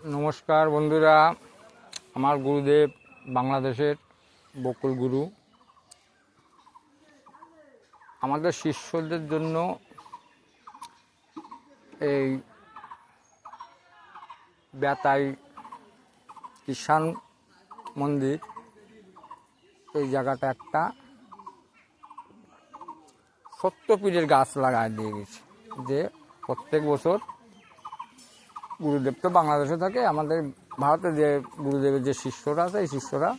নমস্কার বন্ধুরা, আমার গুরুদেব বাংলাদেশের বকুল গুরু। আমাদের শিষ্যদের জন্য এই বেতাই কিষান মন্দির, এই জায়গাটা একটা সত্যপীরের গাছ লাগায় দিয়ে গেছে। যে প্রত্যেক বছর গুরুদেব তো বাংলাদেশে থাকে, আমাদের ভারতে যে গুরুদেবের যে শিষ্যরা আছে, এই শিষ্যরা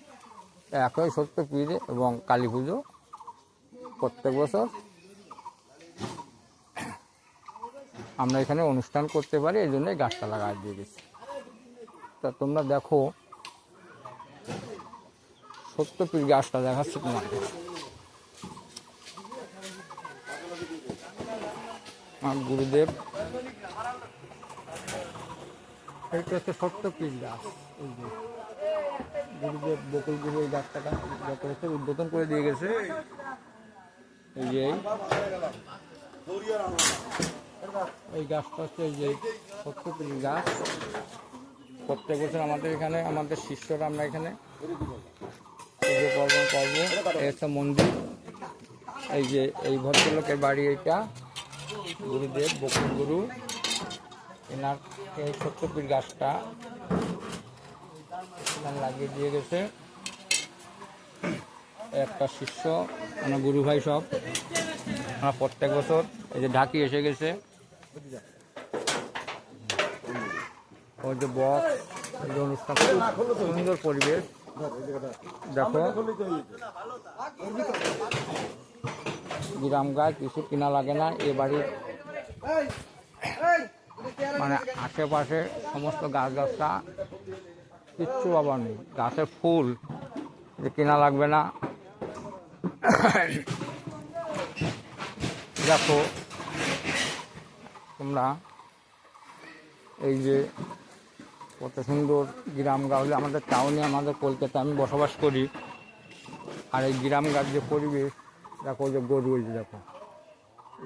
একই সত্য পীরে এবং কালী পুজো প্রত্যেক বছর। আমরা এখানে অনুষ্ঠান করতে পারি, এই জন্যই গাছটা লাগাই দিয়ে গেছি তা তোমরা দেখো, সত্যপীর গাছটা দেখাচ্ছি তোমাকে। গুরুদেব এইটা হচ্ছে সত্যপীর গাছ, এই গুরুদেব বকুল গুরু এই করেছে, উদ্বোধন করে দিয়ে গেছে। এই যে এই। গাছটা হচ্ছে এই যে সত্যপীর গাছ। প্রত্যেক বছর আমাদের এখানে, আমাদের শিষ্যরা আমরা এখানে পুজো পার্বণ করব হচ্ছে মন্দির। এই যে এই ভদ্রলোকের বাড়ি এইটা। গুরুদেব, বকুল গুরু। এনার এই সত্যপীর গাছটা লাগিয়ে দিয়ে গেছে। একটা শিষ্য আমার গুরু ভাই সব আমরা প্রত্যেক বছর এই যে ঢাকি এসে গেছে। ওই যে বক্স অনুষ্ঠান সুন্দর পরিবেশ। দেখো। গ্রাম গাছ কিছু কিনা লাগে না, এ বাড়ির মানে আশেপাশে সমস্ত গাছ গাছটা কিচ্ছু বাবা নেই। গাছের ফুল, যে কেনা লাগবে না। দেখো, তোমরা এই যে কত সুন্দর গ্রাম গাঁওলে আমাদের টাউনে আমাদের কলকাতা আমি বসবাস করি। আর এই গ্রাম গাছ যে পরিবেশ, দেখো যে গরু যে দেখো।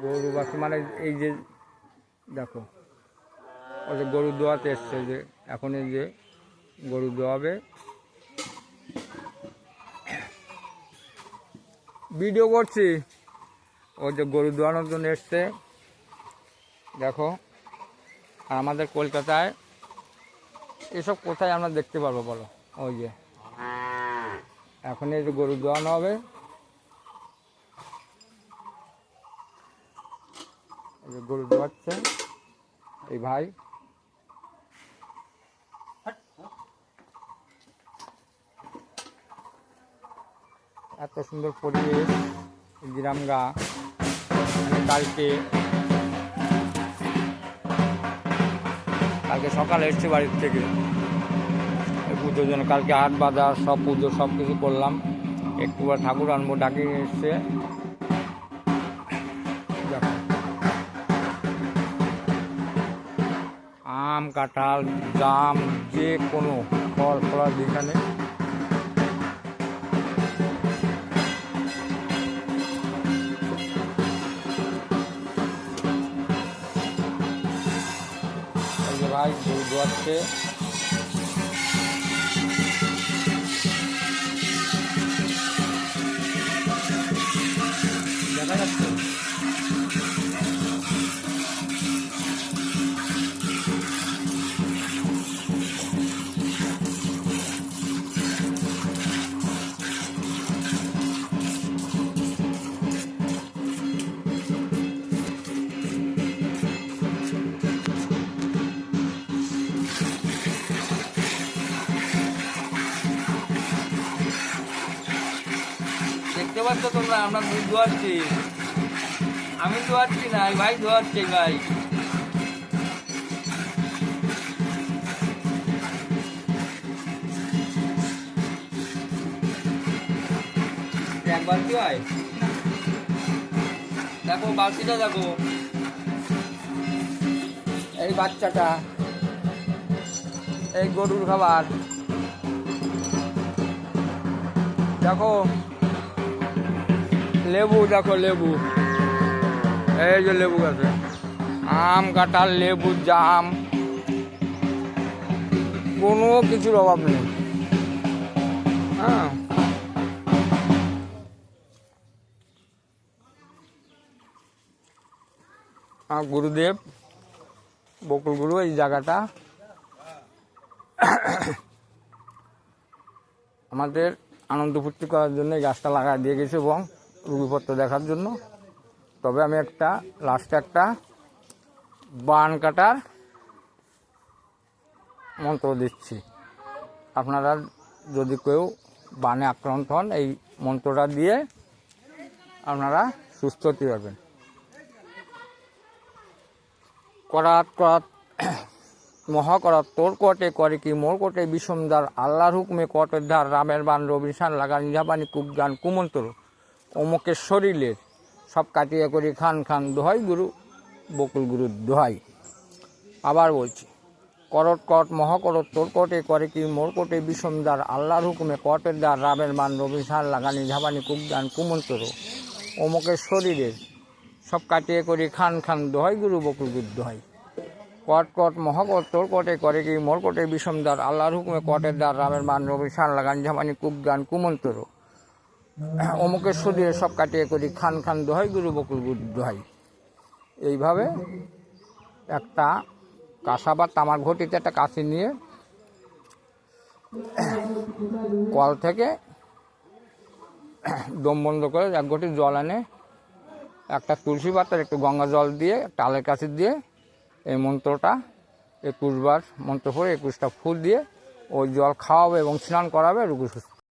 গরু বাকি মানে এই যে, দেখো। ওই যে গরু দোয়াতে এসছে যে, এখন এই যে গরু দোয়াবে। ভিডিও করছি। ওই যে গরু দোয়ানোর জন্য এসছে। দেখো, আর আমাদের কলকাতায় এসব কোথায় আমরা দেখতে পারব বলো? ওই যে, এখন এই যে গরু দোয়ানো হবে। গরু দোয়াচ্ছে। এই ভাই এত সুন্দর পরিবেশ গ্রাম গা কালকে কালকে সকালে এসছি বাড়ির থেকে। পুজোর জন্য কালকে হাট বাজার, সব পুজো, সব কিছু করলাম। একটু ঠাকুর আনব, ডাকি এসছে। আম, কাঁঠাল, জাম, যে কোনো ফল ফলার যেখানে এই যে ভাই দেখতে পাচ্ছ তোমরা? আমরা দুধ ধোয়াচ্ছি। আমি ধোয়াচ্ছি না ভাই দোয়াচ্ছে এই ভাই। একবার কি হয়? দেখো, বালতিটা দেখো। এই বাচ্চাটা, এই গরুর খাবার। দেখো লেবু, দেখো লেবু। এই যে লেবু আছে আম, কাঁঠাল, লেবু, জাম। কোনো কিছুর অভাব নেই। হ্যাঁ। গুরুদেব, বকুল গুরু, এই জায়গাটা আমাদের আনন্দ ফুর্তি করার জন্য গাছটা লাগা দিয়ে গেছে এবং রুগীপত্র দেখার জন্য। তবে আমি একটা লাস্টে একটা বান কাটার মন্ত্র দিচ্ছি। আপনারা যদি কেউ বানে আক্রান্ত হন, এই মন্ত্রটা দিয়ে আপনারা সুস্থ হতে করাত করাত, মহাকরাত তোর কোটে করে কি, মোর কোটে বিষমদার আল্লাহর হুকুমে কটের ধার রামের বান রবিশান লাগা নিজাবানি কুবগান কুমন্তর। অমুকের শরীরের সব কাটিয়ে করি, খান খান দোহাই গুরু, বকুল গুরু দোহাই। আবার বলছি, করট কট, মহাকরট তোর কোটে করে কি মোর কোটে বিষমদার আল্লাহর হুকুমে কটের দ্বার রামের মান রবিশান লাগানি, ঝাবানি কুবগান কুমন্তর অমুকের শরীরের সব কাটিয়ে করি, খান খান দোহাই গুরু, বকুল গুরু দোহাই। কট কট মহাকট তোর কটে করে কি মোর কোটে বিষমদার আল্লাহর হুকুমে কটের দ্বার রামের মান রবিশান লাগান, ঝাবানি কুবগান কুমন্তর অমুকের শরীরে সব কাটিয়ে করি, খান খান দোহাই, গুরু বকুল গুরু দোহাই। এইভাবে একটা কাঁসা বা তামার ঘটিতে একটা কাশি নিয়ে কল থেকে দম বন্ধ করে এক ঘটি জল এনে একটা তুলসী পাতার একটু গঙ্গা জল দিয়ে, টালের কাছে দিয়ে এই মন্ত্রটা একুশবার মন্ত্র পড়ে একুশটা ফুল দিয়ে ওই জল খাওয়াবে এবং স্নান করাবে, রুগী সুস্থ